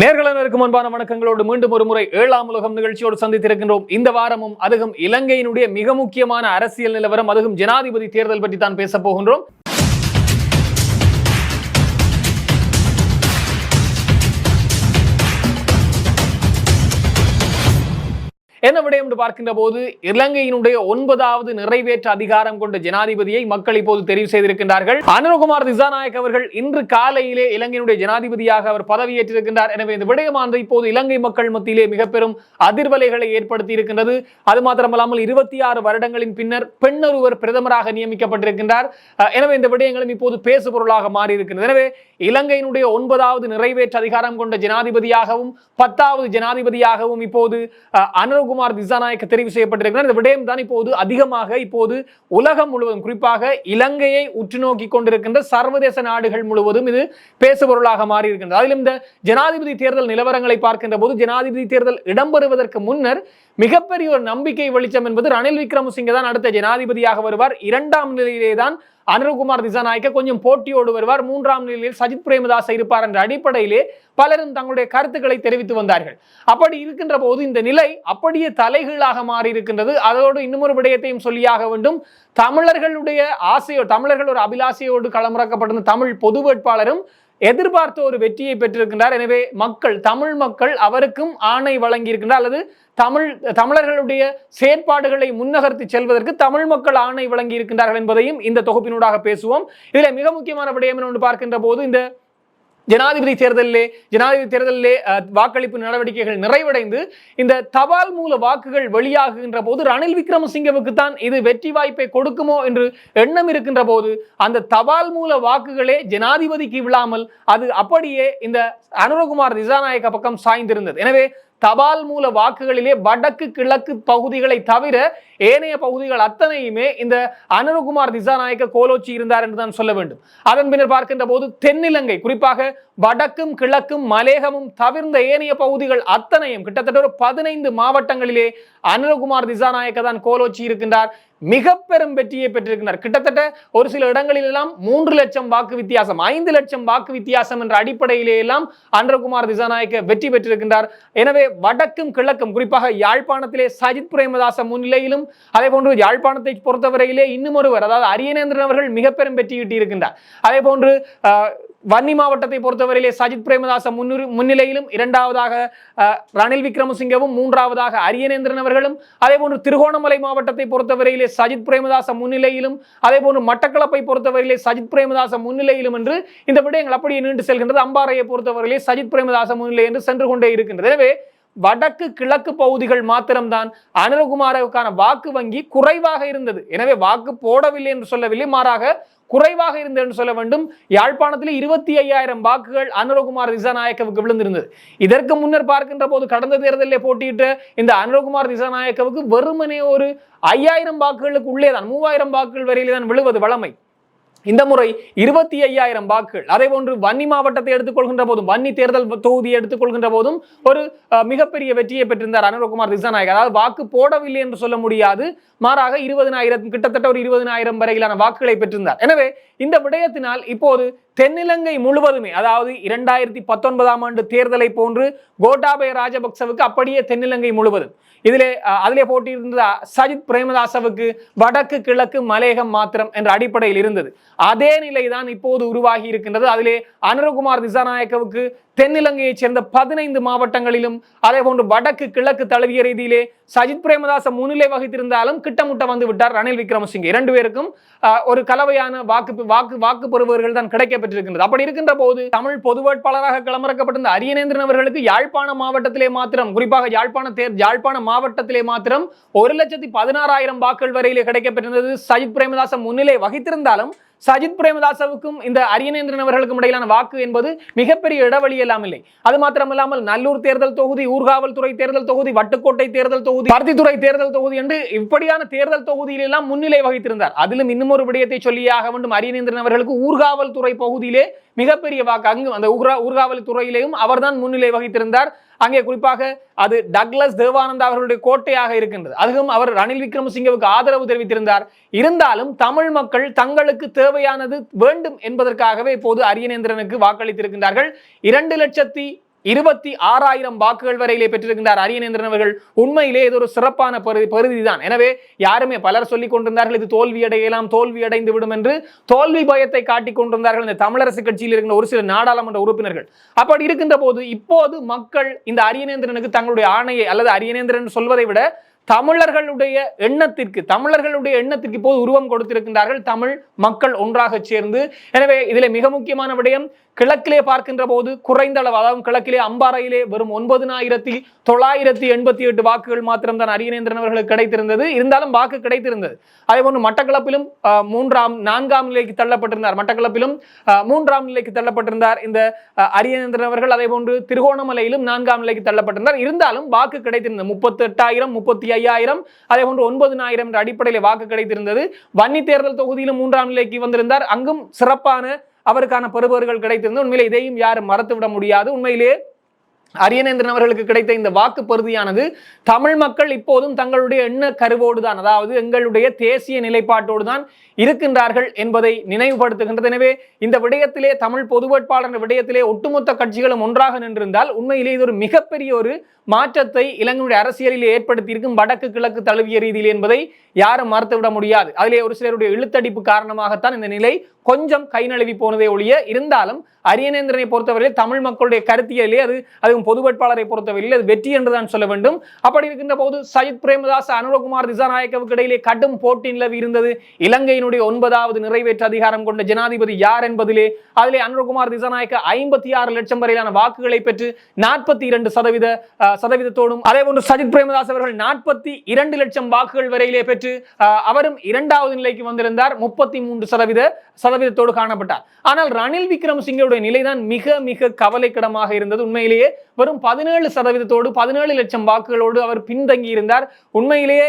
நேர்களனருக்கு முன்பான வணக்கங்களோடு மீண்டும் ஒரு முறை ஏழாம் உலகம் நிகழ்ச்சியோடு சந்தித்திருக்கின்றோம். இந்த வாரமும் அதுவும் இலங்கையினுடைய மிக முக்கியமான அரசியல் நிலவரம் அதுவும் ஜனாதிபதி தேர்தல் பற்றி தான் பேச போகின்றோம். என்ன விடயம் என்று பார்க்கின்ற போது இலங்கையினுடைய ஒன்பதாவது நிறைவேற்ற அதிகாரம் கொண்ட ஜனாதிபதியை மக்கள் இப்போது தெரிவு செய்திருக்கின்றார்கள். அனுரகுமார் திசாநாயக் அவர்கள் இன்று காலையிலே இலங்கையினுடைய ஜனாதிபதியாக அவர் பதவியேற்றிருக்கின்றார். எனவே இந்த விடயமானது இப்போது இலங்கை மக்கள் மத்தியிலே மிக பெரும் அதிர்வலைகளை ஏற்படுத்தி இருக்கின்றது அது மாத்திரமல்லாமல் இருபத்தி ஆறு வருடங்களின் பின்னர் பெண்ணொருவர் பிரதமராக நியமிக்கப்பட்டிருக்கின்றார். எனவே இந்த விடயங்களும் இப்போது பேசு பொருளாக மாறி இருக்கின்றது எனவே இலங்கையினுடைய ஒன்பதாவது நிறைவேற்ற அதிகாரம் கொண்ட ஜனாதிபதியாகவும் பத்தாவது ஜனாதிபதியாகவும் இப்போது அனுரகுமார் அனுரகுமார் திசாநாயக்க தெரிவு செய்யப்பட்டிருக்கிறார். இந்த விடயம் தான் இப்போது அதிகமாக இப்போது உலகம் முழுவதும் குறிப்பாக இலங்கையை உற்று நோக்கி கொண்டிருக்கின்ற சர்வதேச நாடுகள் முழுவதும் இது பேசுபொருளாக மாறி இருக்கின்றது அதிலும் இந்த ஜனாதிபதி தேர்தல் நிலவரங்களை பார்க்கின்ற போது ஜனாதிபதி தேர்தல் இடம்பெறுவதற்கு முன்னர் மிகப்பெரிய ஒரு நம்பிக்கை வெளிச்சம் என்பது ரணில் விக்ரமசிங்க தான் அடுத்த ஜனாதிபதியாக வருவார். இரண்டாம் நிலையிலே தான் அனுருகுமார் திசாநாயக்க கொஞ்சம் போட்டியோடு வருவார். மூன்றாம் நிலையில் சஜித் பிரேமதாஸ் இருப்பார் என்ற அடிப்படையிலே பலரும் தங்களுடைய கருத்துக்களை தெரிவித்து வந்தார்கள். அப்படி இருக்கின்ற போது இந்த நிலை அப்படியே தலைகீழாக மாறி இருக்கின்றது அதோடு இன்னும் ஒரு விடயத்தையும் சொல்லியாக வேண்டும். தமிழர்களுடைய ஆசையோ தமிழர்கள் ஒரு அபிலாசையோடு களமிறக்கப்பட்டிருந்த தமிழ் பொது வேட்பாளரும் எதிர்பார்த்த ஒரு வெற்றியை பெற்றிருக்கின்றார். எனவே மக்கள் தமிழ் மக்கள் அவருக்கும் ஆணை வழங்கியிருக்கின்றார். அல்லது தமிழ் தமிழர்களுடைய செயற்பாடுகளை முன்னகர்த்தி செல்வதற்கு தமிழ் மக்கள் ஆணை வழங்கி இருக்கின்றார்கள் என்பதையும் இந்த தொகுப்பினூடாக பேசுவோம். இதில் மிக முக்கியமான விடயம் என்று பார்க்கின்ற போது இந்த ஜனாதிபதி தேர்தலிலே ஜனாதிபதி தேர்தலிலே வாக்களிப்பு நடவடிக்கைகள் நிறைவடைந்து இந்த தபால் மூல வாக்குகள் வெளியாகுகின்ற போது ரணில் விக்ரமசிங்கவுக்கு தான் இது வெற்றி வாய்ப்பை கொடுக்குமோ என்று எண்ணம் இருக்கின்ற போது அந்த தபால் மூல வாக்குகளே ஜனாதிபதிக்கு விழாமல் அது அப்படியே இந்த அனுரகுமார் திசாநாயக்க பக்கம் சாய்ந்திருந்தது. எனவே தபால் மூல வாக்குகளிலே வடக்கு கிழக்கு பகுதிகளை தவிர ஏனைய பகுதிகள் அத்தனையுமே இந்த அனுருகுமார் திசாநாயக்க கோலோச்சி இருந்தார் என்று தான் சொல்ல வேண்டும். அதன் பின்னர் பார்க்கின்ற போது தென்னிலங்கை குறிப்பாக வடக்கும் கிழக்கும் மலேகமும் தவிர்ந்த ஏனைய பகுதிகள் அத்தனையும் கிட்டத்தட்ட ஒரு பதினைந்து மாவட்டங்களிலே அனுரகுமார் திசாநாயக்க தான் கோலோச்சி இருக்கின்றார். மிக பெரும் வெற்றியை பெற்றிருக்கிறார். கிட்டத்தட்ட ஒரு சில இடங்களில் எல்லாம் மூன்று லட்சம் வாக்கு வித்தியாசம் ஐந்து லட்சம் வாக்கு வித்தியாசம் என்ற அடிப்படையிலே எல்லாம் அன்றகுமார் திசாநாயக்க வெற்றி பெற்றிருக்கின்றார். எனவே வடக்கும் கிழக்கும் குறிப்பாக யாழ்ப்பாணத்திலே சஜித் பிரேமதாச முன்னிலையிலும் அதே போன்று யாழ்ப்பாணத்தை பொறுத்தவரையிலே இன்னும் ஒருவர் அதாவது அரியநேந்திரன் அவர்கள் மிக பெரும் வெற்றி ஈட்டியிருக்கின்றார். அதே போன்று அஹ், வன்னி மாவட்டத்தை பொறுத்தவரையிலே சஜித் பிரேமதாச முன்னுரி முன்னிலையிலும் இரண்டாவதாக ரணில் விக்ரமசிங்கவும் மூன்றாவதாக அரியநேந்திரன் அவர்களும் அதே போன்று திருகோணமலை மாவட்டத்தை பொறுத்தவரையிலே சஜித் பிரேமதாச முன்னிலையிலும் அதே போன்று மட்டக்களப்பை பொறுத்தவரையிலே சஜித் பிரேமதாச முன்னிலையிலும் என்று இந்த விடயங்கள் அப்படியே நீண்டு செல்கின்றது. அம்பாறையை பொறுத்தவரையிலே சஜித் பிரேமதாச முன்னிலை என்று சென்று கொண்டே இருக்கின்றது. எனவே வடக்கு கிழக்கு பகுதிகள் மாத்திரம்தான் அனுரகுமாரவுக்கான வாக்கு வங்கி குறைவாக இருந்தது. எனவே வாக்கு போடவில்லை என்று சொல்லவில்லை. மாறாக குறைவாக இருந்தது என்று சொல்ல வேண்டும். யாழ்ப்பாணத்தில் இருபத்தி ஐயாயிரம் வாக்குகள் அனுரகுமார் திசாநாயக்கவுக்கு விழுந்திருந்தது. இதற்கு முன்னர் பார்க்கின்ற போது கடந்த தேர்தலில் போட்டியிட்ட இந்த அனுரகுமார் திசாநாயக்கவுக்கு வெறுமனே ஒரு ஐயாயிரம் வாக்குகளுக்கு உள்ளே தான் மூவாயிரம் வாக்குகள் வரையிலே தான் விழுவது வளமை இந்த முறை இருபத்தி ஐயாயிரம் வாக்குகள். அதே போன்று வன்னி மாவட்டத்தை எடுத்துக்கொள்கின்ற போதும் வன்னி தேர்தல் தொகுதியை எடுத்துக்கொள்கின்ற போதும் ஒரு மிகப்பெரிய வெற்றியை பெற்றிருந்தார் அனுரகுமார் திசாநாயக் அதாவது வாக்கு போடவில்லை என்று சொல்ல முடியாது. மாறாக இருபதனாயிரம் கிட்டத்தட்ட ஒரு இருபதனாயிரம் வரையிலான வாக்குகளை பெற்றிருந்தார். எனவே இந்த விடயத்தினால் இப்போது தென்னிலங்கை முழுவதுமே அதாவது இரண்டாயிரத்தி பத்தொன்பதாம் ஆண்டு தேர்தலை போன்று கோட்டாபய ராஜபக்சவுக்கு அப்படியே தென்னிலங்கை முழுவதும். இதிலே அதிலே போட்டியிருந்த சஜித் பிரேமதாசவுக்கு வடக்கு கிழக்கு மலேகம் மாத்திரம் என்ற அடிப்படையில் இருந்தது. அதே நிலைதான் இப்போது உருவாகி இருக்கின்றது அதிலே அனுரகுமார் திசாநாயக்கவுக்கு தென்னிலங்கையைச் சேர்ந்த பதினைந்து மாவட்டங்களிலும் அதே போன்று வடக்கு கிழக்கு தழுவிய ரீதியிலே சஜித் பிரேமதாச முன்னிலை வகித்திருந்தாலும் கிட்டமுட்ட வந்து விட்டார் ரணில் விக்ரமசிங்கே. இரண்டு பேருக்கும் ஒரு கலவையான வாக்கு வாக்கு வாக்கு பெறுபவர்கள் தான் கிடைக்கப்பட்டிருக்கின்றது அப்படி இருக்கின்ற போது தமிழ் பொது வேட்பாளராக களமிறக்கப்பட்டிருந்த அரியநேந்திரன் அவர்களுக்கு யாழ்ப்பாண மாவட்டத்திலே மாத்திரம் குறிப்பாக யாழ்ப்பாண தேர் யாழ்ப்பாண மாவட்டத்திலே மாத்திரம் ஒரு லட்சத்தி பதினாறாயிரம் வாக்குகள் வரையிலே கிடைக்கப்பட்டிருந்தது சஜித் பிரேமதாச முன்னிலை வகித்திருந்தாலும் சஜித் பிரேமதாசவுக்கும் இந்த அரியநேந்திரன் அவர்களுக்கும் இடையிலான வாக்கு என்பது மிகப்பெரிய இடைவெளி எல்லாம் இல்லை. அது மாத்திரமில்லாமல் நல்லூர் தேர்தல் தொகுதி ஊர்காவல்துறை தேர்தல் தொகுதி வட்டுக்கோட்டை தேர்தல் தொகுதி பருத்தித்துறை தேர்தல் தொகுதி என்று இப்படியான தேர்தல் தொகுதியிலெல்லாம் முன்னிலை வகித்திருந்தார். அதிலும் இன்னும் ஒரு விடயத்தை சொல்லியாக வேண்டும். அரியநேந்திரன் அவர்களுக்கு ஊர்காவல்துறை பகுதியிலே மிகப்பெரிய வாக்கு அங்கு அந்த ஊர்கா ஊர்காவல் துறையிலேயும் அவர்தான் முன்னிலை வகித்திருந்தார். அங்கே குறிப்பாக அது டக்ளஸ் தேவானந்தா அவர்களுடைய கோட்டையாக இருக்கின்றது. அதுவும் அவர் ரணில் விக்ரமசிங்கவுக்கு ஆதரவு தெரிவித்திருந்தார். இருந்தாலும் தமிழ் மக்கள் தங்களுக்கு தேவையானது வேண்டும் என்பதற்காகவே இப்போது அரியநேந்திரனுக்கு வாக்களித்திருக்கின்றார்கள். இரண்டு லட்சத்தி இருபத்தி ஆறாயிரம் வாக்குகள் வரையிலே பெற்றிருக்கின்றார் அரியநேந்திரன் அவர்கள். உண்மையிலே இது ஒரு சிறப்பான பருதி பருதி தான் எனவே யாருமே பலர் சொல்லிக் கொண்டிருந்தார்கள் இது தோல்வி அடையலாம் தோல்வி அடைந்து விடும் என்று தோல்வி பயத்தை காட்டிக் கொண்டிருந்தார்கள் இந்த தமிழரசு கட்சியில் இருக்கின்ற ஒரு சில நாடாளுமன்ற உறுப்பினர்கள். அப்படி இருக்கின்ற போது இப்போது மக்கள் இந்த அரியநேந்திரனுக்கு தங்களுடைய ஆணையை அல்லது அரியநேந்திரன் சொல்வதை விட தமிழர்களுடைய எண்ணத்திற்கு தமிழர்களுடைய எண்ணத்திற்கு இப்போது உருவம் கொடுத்திருக்கின்றார்கள் தமிழ் மக்கள் ஒன்றாக சேர்ந்து. எனவே இதில் மிக முக்கியமான விடயம் கிழக்கிலே பார்க்கின்ற போது குறைந்த அளவு அதாவது கிழக்கிலே அம்பாறையிலே வெறும் ஒன்பதினாயிரத்தி தொள்ளாயிரத்தி எண்பத்தி எட்டு வாக்குகள் மாத்திரம்தான் அரியநேந்திரன் அவர்களுக்கு கிடைத்திருந்தது. இருந்தாலும் வாக்கு கிடைத்திருந்தது. அதே போன்று மட்டக்களப்பிலும் மூன்றாம் நான்காம் நிலைக்கு தள்ளப்பட்டிருந்தார் மட்டக்களப்பிலும் மூன்றாம் நிலைக்கு தள்ளப்பட்டிருந்தார் இந்த அரியநேந்திரன் அவர்கள். அதே போன்று திருகோணமலையிலும் நான்காம் நிலைக்கு தள்ளப்பட்டிருந்தார். இருந்தாலும் வாக்கு கிடைத்திருந்தது. முப்பத்தி எட்டாயிரம் முப்பத்தி ஐயாயிரம் அதே போன்று ஒன்பதினாயிரம் என்ற அடிப்படையில் வாக்கு கிடைத்திருந்தது. வன்னி தேர்தல் தொகுதியிலும் மூன்றாம் நிலைக்கு வந்திருந்தார். அங்கும் சிறப்பான அவருக்கான பெறுபவர்கள் கிடைத்திருந்தது. உண்மையிலே இதையும் யாரும் மறத்துவிட முடியாது. உண்மையிலே அரியநேந்திரன் அவர்களுக்கு கிடைத்த இந்த வாக்கு பருதியானது தமிழ் மக்கள் இப்போதும் தங்களுடைய எண்ண கருவோடு தான் அதாவது எங்களுடைய தேசிய நிலைப்பாட்டோடு தான் இருக்கின்றார்கள் என்பதை நினைவுபடுத்துகின்றது. எனவே இந்த விடயத்திலே தமிழ் பொது வேட்பாளர் விடயத்திலே ஒட்டுமொத்த கட்சிகளும் ஒன்றாக நின்றிருந்தால் உண்மையிலே இது ஒரு மிகப்பெரிய ஒரு மாற்றத்தை இலங்கையுடைய அரசியலில் ஏற்படுத்தியிருக்கும் வடக்கு கிழக்கு தழுவிய ரீதியில் என்பதை யாரும் மறுத்துவிட முடியாது. அதிலே ஒரு சிலருடைய இழுத்தடிப்பு காரணமாகத்தான் இந்த நிலை கொஞ்சம் கை நழுவி போனதே ஒழிய இருந்தாலும் அரியநேந்திரனை பொறுத்தவரையில் தமிழ் மக்களுடைய கருத்தியலே அது அதுவும் பொது வேட்பாளரை பொறுத்தவரையில் அது வெற்றி என்றுதான் சொல்ல வேண்டும். அப்படி இருக்கின்ற போது சஜித் பிரேமதாஸ் அனுரகுமார் திசாநாயக்கவுக்கு இடையிலே கடும் போட்டி நிலவி இருந்தது. இலங்கையினுடைய ஒன்பதாவது நிறைவேற்று அதிகாரம் கொண்ட ஜனாதிபதி யார் என்பதிலே அதிலே அனுரகுமார் திசாநாயக்க ஐம்பத்தி ஆறு லட்சம் வரையிலான வாக்குகளை பெற்று நாற்பத்தி இரண்டு சதவீத சதவீதத்தோடும் அதே போன்று சஜித் பிரேமதாஸ் அவர்கள் நாற்பத்தி இரண்டு லட்சம் வாக்குகள் வரையிலே பெற்று அவரும் இரண்டாவது நிலைக்கு வந்திருந்தார். முப்பத்தி மூன்று சதவீத சதவீதத்தோடு காணப்பட்டார். ஆனால் ரணில் விக்ரமசிங்கவுடைய நிலைதான் மிக மிக கவலைக்கிடமாக இருந்தது. உண்மையிலேயே வெறும் பதினேழு சதவீதத்தோடு பதினேழு லட்சம் வாக்குகளோடு அவர் பின்தங்கி இருந்தார் உண்மையிலேயே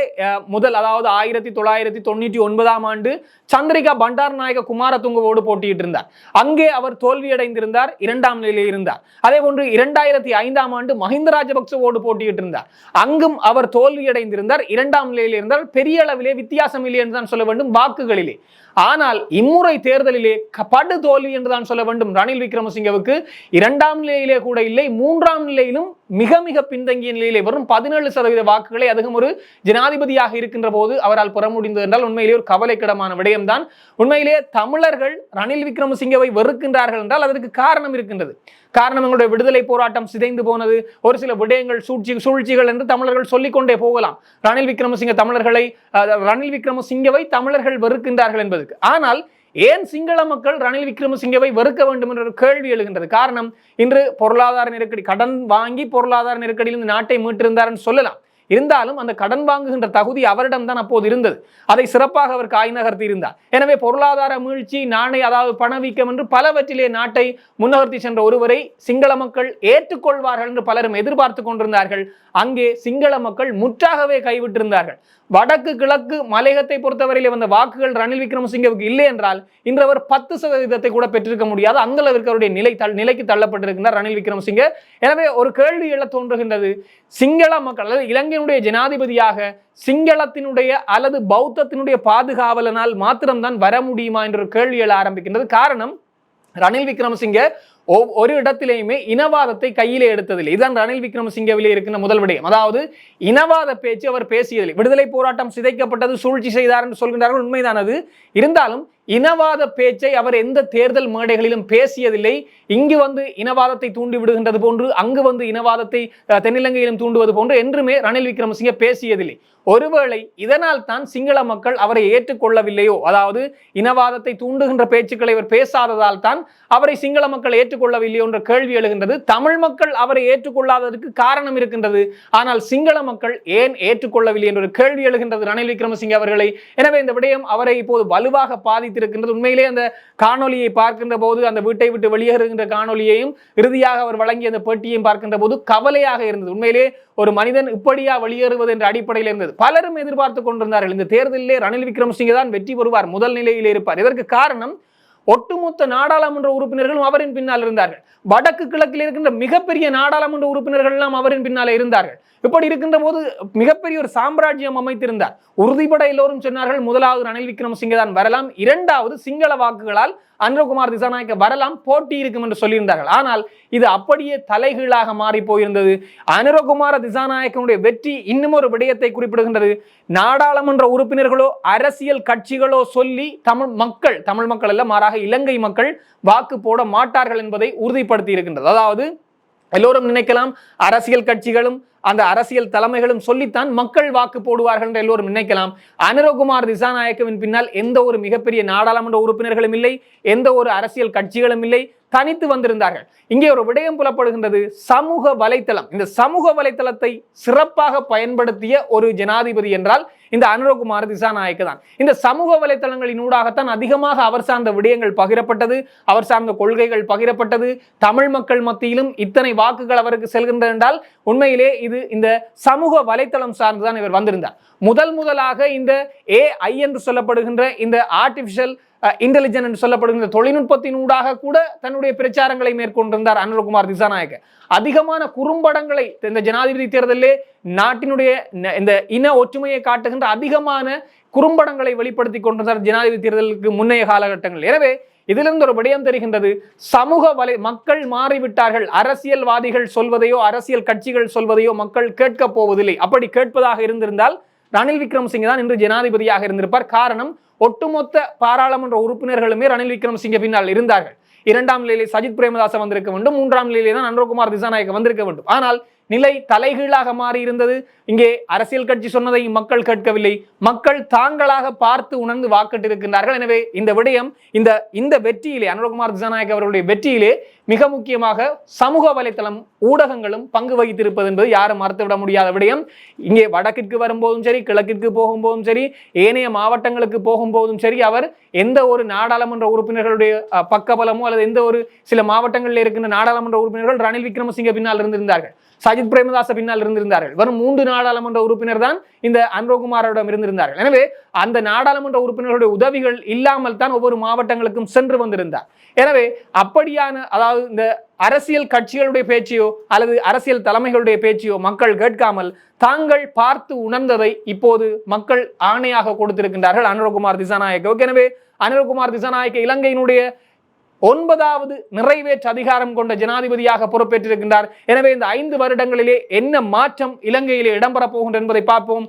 முதல் அதாவது ஆயிரத்தி தொள்ளாயிரத்தி தொண்ணூற்றி ஒன்பதாம் ஆண்டு சந்திரிகா பண்டார் நாயக குமாரதுங்கவோடு போட்டியிட்டு இருந்தார் அங்கே அவர் தோல்வியடைந்திருந்தார் இரண்டாம் நிலையில் இருந்தார். அதே போன்று இரண்டாயிரத்தி ஐந்தாம் ஆண்டு மஹிந்த ராஜபக்சவோடு போட்டியிட்டு இருந்தார் அங்கும் அவர் தோல்வியடைந்திருந்தார் இரண்டாம் நிலையில் இருந்தார் பெரிய அளவிலே வித்தியாசம் இல்லை என்று தான் சொல்ல வேண்டும் வாக்குகளிலே. ஆனால் இம்முறை தேர்தலிலே க- படு தோல்வி என்று தான் சொல்ல வேண்டும். ரணில் விக்ரமசிங்கவுக்கு இரண்டாம் நிலையிலே கூட இல்லை மூன்றாம் நிலையிலும் மிக மிக பின்தங்கிய நிலையிலே வரும் பதினேழு சதவீத வாக்குகளை அதுவும் ஒரு ஜனாதிபதியாக இருக்கின்ற போது அவரால் பெற முடிந்தது என்றால் உண்மையிலே ஒரு கவலைக்கிடமான விடயம்தான். உண்மையிலே தமிழர்கள் ரணில் விக்ரமசிங்கவை வெறுக்கின்றார்கள் என்றால் அதற்கு காரணம் இருக்கின்றது. காரணம் எங்களுடைய விடுதலை போராட்டம் சிதைந்து போனது ஒரு சில விடயங்கள் சூழ்ச்சி சூழ்ச்சிகள் என்று தமிழர்கள் சொல்லிக்கொண்டே போகலாம். ரணில் விக்ரமசிங்க தமிழர்களை ரணில் விக்ரமசிங்கவை தமிழர்கள் வெறுக்கின்றார்கள் என்பது. இருக்கு. ஆனால் ஏன் சிங்கள மக்கள் ரணில் விக்ரமசிங்கவை வெறுக்க வேண்டும் என்ற ஒரு கேள்வி எழுகின்றது? காரணம் இன்று பொருளாதார நெருக்கடி கடன் வாங்கி பொருளாதார நெருக்கடியிலிருந்து நாட்டை மீட்டிருந்தார்னு சொல்லலாம். இருந்தாலும் அந்த கடன் வாங்குகின்ற தகுதி அவரிடம் தான் அப்போது இருந்தது. அதை சிறப்பாக அவர் காய் நகர்த்தி இருந்தார். எனவே பொருளாதார மீழ்ச்சி நாணய அதாவது பணவீக்கம் என்று பலவற்றிலே நாட்டை முன்னகர்த்தி சென்ற ஒருவரை சிங்கள மக்கள் ஏற்றுக்கொள்வார்கள் என்று பலரும் எதிர்பார்த்து கொண்டிருந்தார்கள். அங்கே சிங்கள மக்கள் முற்றாகவே கைவிட்டிருந்தார்கள். வடக்கு கிழக்கு மலையகத்தை பொறுத்தவரையிலே வந்த வாக்குகள் ரணில் விக்ரமசிங்கவுக்கு இல்லை என்றால் இன்று அவர் பத்து சதவீதத்தை கூட பெற்றிருக்க முடியாது. அந்த அளவிற்கு அவருடைய நிலை தள் நிலைக்கு தள்ளப்பட்டிருக்கின்றார் ரணில் விக்ரமசிங்க. எனவே ஒரு கேள்வி எழ தோன்றுகின்றது. சிங்கள மக்கள் அல்லது இலங்கையினுடைய ஜனாதிபதியாக சிங்களத்தினுடைய அல்லது பௌத்தத்தினுடைய பாதுகாவலனால் மாத்திரம்தான் வர முடியுமா என்ற ஒரு கேள்வி எழ ஆரம்பிக்கின்றது. காரணம் ரணில் விக்ரமசிங்க ஒரு இடத்திலேயுமே இனவாதத்தை கையிலே எடுத்ததில்லை. இதுதான் ரணில் விக்ரமசிங்கவிலே இருக்கிற முதல் விடயம். அதாவது இனவாத பேச்சு அவர் பேசியதில்லை. விடுதலை போராட்டம் சிதைக்கப்பட்டது சூழ்ச்சி செய்தார் என்று சொல்கின்றார்கள். உண்மைதான் அது. இருந்தாலும் இனவாத பேச்சை அவர் எந்த தேர்தல் மேடைகளிலும் பேசியதில்லை. இங்கு வந்து இனவாதத்தை தூண்டி விடுகின்றது போன்று அங்கு வந்து இனவாதத்தை தென்னிலங்கையிலும் தூண்டுவது போன்று என்றுமே ரணில் விக்ரமசிங்க பேசியதில்லை. ஒருவேளை இதனால் தான் சிங்கள மக்கள் அவரை ஏற்றுக்கொள்ளவில்லையோ? அதாவது இனவாதத்தை தூண்டுகின்ற பேச்சுக்களை அவர் பேசாததால் தான் அவரை சிங்கள மக்கள் ஏற்றுக்கொள்ளவில்லையோ என்ற கேள்வி எழுகின்றது. தமிழ் மக்கள் அவரை ஏற்றுக்கொள்ளாததற்கு காரணம் இருக்கின்றது. ஆனால் சிங்கள மக்கள் ஏன் ஏற்றுக்கொள்ளவில்லை என்ற ஒரு கேள்வி எழுகின்றது ரணில் விக்ரமசிங்க அவர்களை. எனவே இந்த விடயம் அவரை இப்போது வலுவாக வைத்திருக்கின்றது. உண்மையிலே அந்த காணொலியை பார்க்கின்ற போது அந்த வீட்டை விட்டு வெளியேறுகின்ற காணொலியையும் இறுதியாக அவர் வழங்கிய அந்த பேட்டியையும் பார்க்கின்ற போது கவலையாக இருந்தது. உண்மையிலே ஒரு மனிதன் இப்படியா வெளியேறுவது என்ற அடிப்படையில் இருந்தது. பலரும் எதிர்பார்த்து கொண்டிருந்தார்கள். இந்த தேர்தலிலே ரணில் விக்ரமசிங்கே தான் வெற்றி பெறுவார் முதல் நிலையில் இருப்பார். இதற்கு காரணம் ஒட்டுமொத்த நாடாளுமன்ற உறுப்பினர்களும் அவரின் பின்னால் இருந்தார்கள். வடக்கு கிழக்கில் இருக்கின்ற மிகப்பெரிய நாடாளுமன்ற உறுப்பினர்கள் எல்லாம் அவரின் பின்னால் இருந்தார்கள். இப்படி இருக்கின்ற போது மிகப்பெரிய ஒரு சாம்ராஜ்யம் அமைத்திருந்தார். உறுதிபட எல்லோரும் சொன்னார்கள் முதலாவது ரணில் விக்ரமசிங்க தான் வரலாம். இரண்டாவது சிங்கள வாக்குகளால் அனுரகுமார் திசாநாயக்க வரலாம் போட்டி இருக்கும் என்று சொல்லியிருந்தார்கள். ஆனால் இது அப்படியே தலைகீழாக மாறி போயிருந்தது. அனுரகுமார திசாநாயக்கனுடைய வெற்றி இன்னும் ஒரு விடயத்தை குறிப்பிடுகின்றது. நாடாளுமன்ற உறுப்பினர்களோ அரசியல் கட்சிகளோ சொல்லி தமிழ் மக்கள் தமிழ் மக்கள் அல்ல மாறாக இலங்கை மக்கள் வாக்கு போட மாட்டார்கள் என்பதை உறுதிப்படுத்தி இருக்கின்றது அதாவது எல்லோரும் நினைக்கலாம் அரசியல் கட்சிகளும் அந்த அரசியல் தலைமைகளும் சொல்லித்தான் மக்கள் வாக்கு போடுவார்கள் என்று எல்லோரும் நினைக்கலாம். அனுரகுமார் திசாநாயக்கவின் பின்னால் எந்த ஒரு மிகப்பெரிய நாடாளுமன்ற உறுப்பினர்களும் இல்லை எந்த ஒரு அரசியல் கட்சிகளும் இல்லை தனித்து வந்திருந்தார்கள். இங்கே ஒரு விடயம் புலப்படுகின்றது சமூக வலைத்தளம். இந்த சமூக வலைத்தளத்தை சிறப்பாக பயன்படுத்திய ஒரு ஜனாதிபதி என்றால் இந்த அனுரகுமார் திசாநாயக்கு தான் இந்த சமூக வலைத்தளங்களின் ஊடாகத்தான் அதிகமாக அவர் சார்ந்த விடயங்கள் பகிரப்பட்டது. அவர் சார்ந்த கொள்கைகள் பகிரப்பட்டது. தமிழ் மக்கள் மத்தியிலும் இத்தனை வாக்குகள் அவருக்கு செல்கின்றது என்றால் உண்மையிலே இது இந்த சமூக வலைத்தளம் சார்ந்துதான் இவர் வந்திருந்தார். முதல் முதலாக இந்த ஏஐ என்று சொல்லப்படுகின்ற இந்த ஆர்டிபிஷியல் இன்டெலிஜென்ட் என்று சொல்லப்படுகின்ற தொழில்நுட்பத்தின் ஊடாக கூட தன்னுடைய பிரச்சாரங்களை மேற்கொண்டிருந்தார் அனுரகுமார் திசாநாயக்க. அதிகமான குறும்படங்களை இந்த ஜனாதிபதி தேர்தலிலே நாட்டினுடைய இந்த இன ஒற்றுமையை காட்டுகின்ற அதிகமான குறும்படங்களை வெளிப்படுத்தி கொண்டிருந்தார் ஜனாதிபதி தேர்தலுக்கு முன்னைய காலகட்டங்கள் எனவே இதிலிருந்து ஒரு விடயம் தெரிகின்றது. சமூக வலை மக்கள் மாறிவிட்டார்கள். அரசியல்வாதிகள் சொல்வதையோ அரசியல் கட்சிகள் சொல்வதையோ மக்கள் கேட்கப் போவதில்லை. அப்படி கேட்பதாக இருந்திருந்தால் ரணில் விக்ரமசிங்க தான் இன்று ஜனாதிபதியாக இருந்திருப்பார். காரணம் ஒட்டுமொத்த பாராளுமன்ற உறுப்பினர்களுமே ரணில் விக்ரமசிங்க பின்னால் இருந்தார்கள். இரண்டாம் நிலையிலே சஜித் பிரேமதாச வந்திருக்க வேண்டும். மூன்றாம் நிலையிலே தான் அனுரகுமார் திசாநாயக்க வந்திருக்க வேண்டும். ஆனால் நிலை தலைகீழாக மாறி இருந்தது இங்கே அரசியல் கட்சி சொன்னதை மக்கள் கேட்கவில்லை. மக்கள் தாங்களாக பார்த்து உணர்ந்து வாக்கிட்டிருக்கின்றார்கள் எனவே இந்த விடயம் இந்த இந்த வெற்றியிலே அனுரகுமார் திசாநாயக் அவர்களுடைய வெற்றியிலே மிக முக்கியமாக சமூக வலைத்தளம் ஊடகங்களும் பங்கு வகித்திருப்பது என்பது யாரும் மறுத்துவிட முடியாத விடயம். இங்கே வடக்கிற்கு வரும்போதும் சரி கிழக்கிற்கு போகும்போதும் சரி ஏனைய மாவட்டங்களுக்கு போகும்போதும் சரி அவர் எந்த ஒரு நாடாளுமன்ற உறுப்பினர்களுடைய பக்கபலமோ அல்லது எந்த ஒரு சில மாவட்டங்களில் இருக்கின்ற நாடாளுமன்ற உறுப்பினர்கள் ரணில் விக்ரமசிங்க பின்னால் இருந்திருந்தார்கள். சஜித் பிரேமதாச பின்னால் இருந்திருந்தார்கள். வரும் மூன்று நாடாளுமன்ற உறுப்பினர் தான் இந்த அன்ரோகுமாரிடம் இருந்திருந்தார்கள். எனவே அந்த நாடாளுமன்ற உறுப்பினர்களுடைய உதவிகள் இல்லாமல் தான் ஒவ்வொரு மாவட்டங்களுக்கும் சென்று வந்திருந்தார். எனவே அப்படியான அதாவது இந்த அரசியல் கட்சிகளுடைய பேச்சையோ அல்லது அரசியல் தலைமைகளுடைய பேச்சையோ மக்கள் கேட்காமல் தாங்கள் பார்த்து உணர்ந்ததை இப்போது மக்கள் ஆணையாக கொடுத்திருக்கின்றார்கள். அனுரகுமார் திசாநாயக்க. எனவே அனுரகுமார் திசாநாயக்க இலங்கையினுடைய ஒன்பதாவது நிறைவேற்று அதிகாரம் கொண்ட ஜனாதிபதியாக பொறுப்பேற்றிருக்கின்றார். எனவே இந்த ஐந்து வருடங்களிலே என்ன மாற்றம் இலங்கையிலே இடம்பெறப் போகின்ற என்பதை பார்ப்போம்.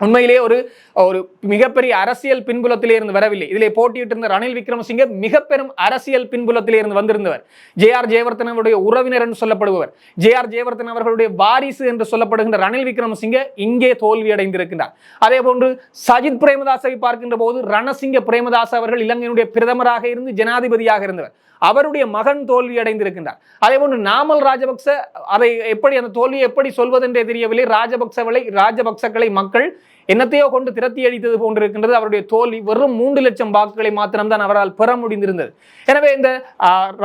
உண்மையிலே ஒரு ஒரு மிகப்பெரிய அரசியல் பின்புலத்திலே இருந்து வரவில்லை. இதிலே போட்டியிட்டு இருந்த ரணில் விக்ரமசிங்க மிக பெரும் அரசியல் பின்புலத்திலே இருந்து வந்திருந்தவர். ஜே ஆர் ஜெயவர்தன் அவருடைய உறவினர் என்று சொல்லப்படுபவர். ஜே ஆர் ஜெயவர்தன் அவர்களுடைய வாரிசு என்று சொல்லப்படுகின்ற ரணில் விக்ரமசிங்க இங்கே தோல்வி அடைந்திருக்கின்றார் அதே போன்று சஜித் பிரேமதாசை பார்க்கின்ற போது ரணசிங்க பிரேமதாஸ் அவர்கள் இலங்கையினுடைய பிரதமராக இருந்து ஜனாதிபதியாக இருந்தவர். அவருடைய மகன் தோல்வி அடைந்திருக்கின்றார். அதே போன்று நாமல் ராஜபக்ச அதை எப்படி அந்த தோல்வியை எப்படி சொல்வதென்றே தெரியவில்லை. ராஜபக்சவளை ராஜபக்சக்களை மக்கள் என்னத்தையோ கொண்டு திரத்தி அடித்தது போன்றிருக்கின்றது. அவருடைய தோல்வி வெறும் மூன்று லட்சம் வாக்குகளை மாத்திரம்தான் அவரால் பெற முடிந்திருந்தது. எனவே இந்த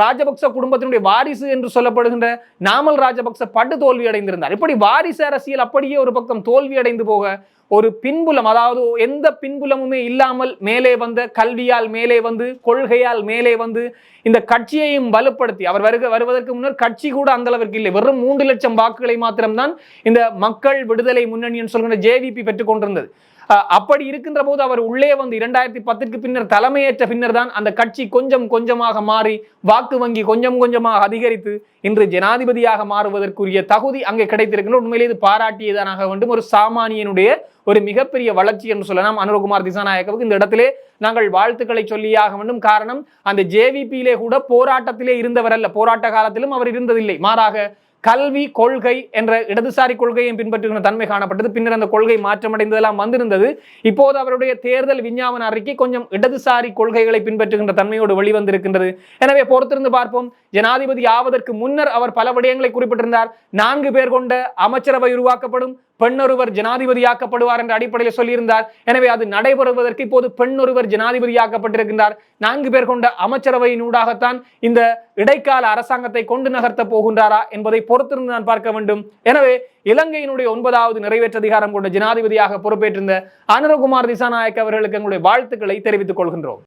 ராஜபக்ச குடும்பத்தினுடைய வாரிசு என்று சொல்லப்படுகின்ற நாமல் ராஜபக்ச படு தோல்வி அடைந்திருந்தார். இப்படி வாரிசு அரசியல் அப்படியே ஒரு பக்கம் தோல்வி அடைந்து போக ஒரு பின்புலம் அதாவது எந்த பின்புலமுமே இல்லாமல் மேலே வந்த கல்வியால் மேலே வந்து கொள்கையால் மேலே வந்து இந்த கட்சியையும் வலுப்படுத்தி அவர் வருக வருவதற்கு முன்னர் கட்சி கூட அந்த அளவிற்கு இல்லை. வெறும் மூன்று லட்சம் வாக்குகளை மாத்திரம்தான் இந்த மக்கள் விடுதலை முன்னணி என்று சொல்கிற ஜேவிபி பெற்றுக் கொண்டிருந்தது. அப்படி இருக்கின்ற போது அவர் உள்ளே வந்து இரண்டாயிரத்தி பத்துக்கு பின்னர் தலைமையேற்ற பின்னர் தான் அந்த கட்சி கொஞ்சம் கொஞ்சமாக மாறி வாக்கு வங்கி கொஞ்சம் கொஞ்சமாக அதிகரித்து இன்று ஜனாதிபதியாக மாறுவதற்குரிய தகுதி அங்கே கிடைத்திருக்கின்ற உண்மையிலே இது பாராட்டியதானாக வேண்டும். ஒரு சாமானியனுடைய ஒரு மிகப்பெரிய வளர்ச்சி என்று சொல்லலாம். அனுரகுமார் திசாநாயக்கவுக்கு இந்த இடத்திலே நாங்கள் வாழ்த்துக்களை சொல்லியாக வேண்டும். காரணம் அந்த ஜேவிபியிலே கூட போராட்டத்திலே இருந்தவர் அல்ல. போராட்ட காலத்திலும் அவர் இருந்ததில்லை. மாறாக கல்வி கொள்கை என்ற இடதுசாரி கொள்கையை பின்பற்றுகின்ற தன்மை காணப்பட்டது. பின்னர் அந்த கொள்கை மாற்றமடைந்ததெல்லாம் வந்திருந்தது. இப்போது அவருடைய தேர்தல் விஞ்ஞாபன அறிக்கை கொஞ்சம் இடதுசாரி கொள்கைகளை பின்பற்றுகின்ற தன்மையோடு வெளிவந்திருக்கின்றது. எனவே பொறுத்திருந்து பார்ப்போம். ஜனாதிபதி ஆவதற்கு முன்னர் அவர் பல விடயங்களை குறிப்பிட்டிருந்தார். நான்கு பேர் கொண்ட அமைச்சரவை உருவாக்கப்படும் பெண்ணொருவர் ஜனாதிபதியாக்கப்படுவார் என்ற அடிப்படையில் சொல்லியிருந்தார். எனவே அது நடைபெறுவதற்கு இப்போது பெண்ணொருவர் ஜனாதிபதியாக்கப்பட்டிருக்கின்றார். நான்கு பேர் கொண்ட அமைச்சரவையின் ஊடாகத்தான் இந்த இடைக்கால அரசாங்கத்தை கொண்டு நகர்த்த போகின்றாரா என்பதை பொறுத்திருந்து நான் பார்க்க வேண்டும். எனவே இலங்கையினுடைய ஒன்பதாவது நிறைவேற்ற அதிகாரம் கொண்ட ஜனாதிபதியாக பொறுப்பேற்றிருந்த அனுரகுமார் திசாநாயக் அவர்களுக்கு எங்களுடைய வாழ்த்துக்களை தெரிவித்துக் கொள்கின்றோம்.